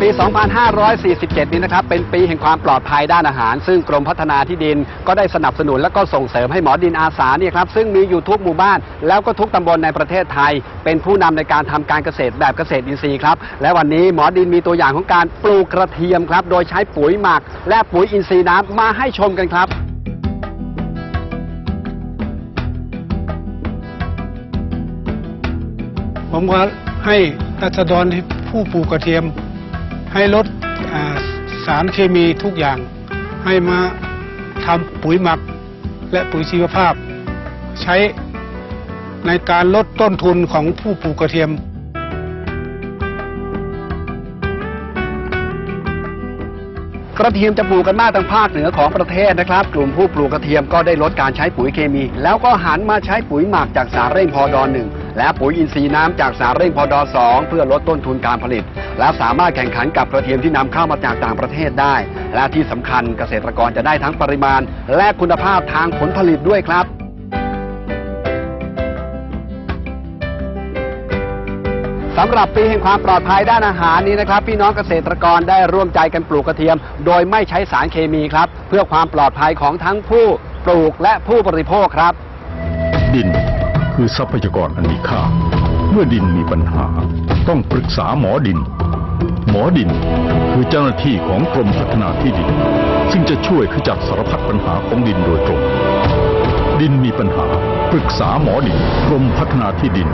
ปี 2547 นี้นะครับ เป็นปีแห่งความปลอดภัยด้านอาหาร ซึ่งกรมพัฒนาที่ดินก็ได้สนับสนุนและก็ส่งเสริมให้หมอดินอาสาเนี่ยครับ ซึ่งมีอยู่ทุกหมู่บ้าน แล้วก็ทุกตำบลในประเทศไทย เป็นผู้นำในการทำการเกษตรแบบเกษตรอินทรีย์ครับ และวันนี้หมอดินมีตัวอย่างของการปลูกกระเทียมครับ โดยใช้ปุ๋ยหมัก และปุ๋ยอินทรีย์น้ำมาให้ชมกันครับ ผมก็ให้รัษฎรที่ผู้ปลูกกระเทียม ให้ลดสารเคมีทุกอย่าง ให้มาทำปุ๋ยหมักและปุ๋ยชีวภาพ ใช้ในการลดต้นทุนของผู้ปลูกกระเทียม กระเทียมจะปลูกกันมากทางภาคเหนือของประเทศนะครับ กลุ่มผู้ปลูกกระเทียมก็ได้ลดการใช้ปุ๋ยเคมี แล้วก็หันมาใช้ปุ๋ยหมักจากสารเร่งพอดอหนึ่งและปุ๋ยอินทรีย์น้ำจากสารเร่งพอดอสองเพื่อลดต้นทุนการผลิต และสามารถแข่งขันกับกระเทียมที่นำเข้ามาจากต่างประเทศได้ และที่สำคัญเกษตรกรจะได้ทั้งปริมาณ และคุณภาพทางผลผลิตด้วยครับ สำหรับปีแห่งความปลอดภัยด้านอาหารนี้นะครับ พี่น้องเกษตรกรได้ร่วมใจกันปลูกกระเทียม โดยไม่ใช้สารเคมีครับ เพื่อความปลอดภัยของทั้งผู้ปลูกและผู้บริโภคครับ ดินคือทรัพยากรอันมีค่า เมื่อดินมีปัญหา ต้องปรึกษาหมอดิน หมอดินคือเจ้าหน้าที่ของกรมพัฒนาที่ดิน ซึ่งจะช่วยขจัดสารพัดปัญหาของดินโดยตรง ดินมีปัญหาปรึกษาหมอดินกรมพัฒนาที่ดิน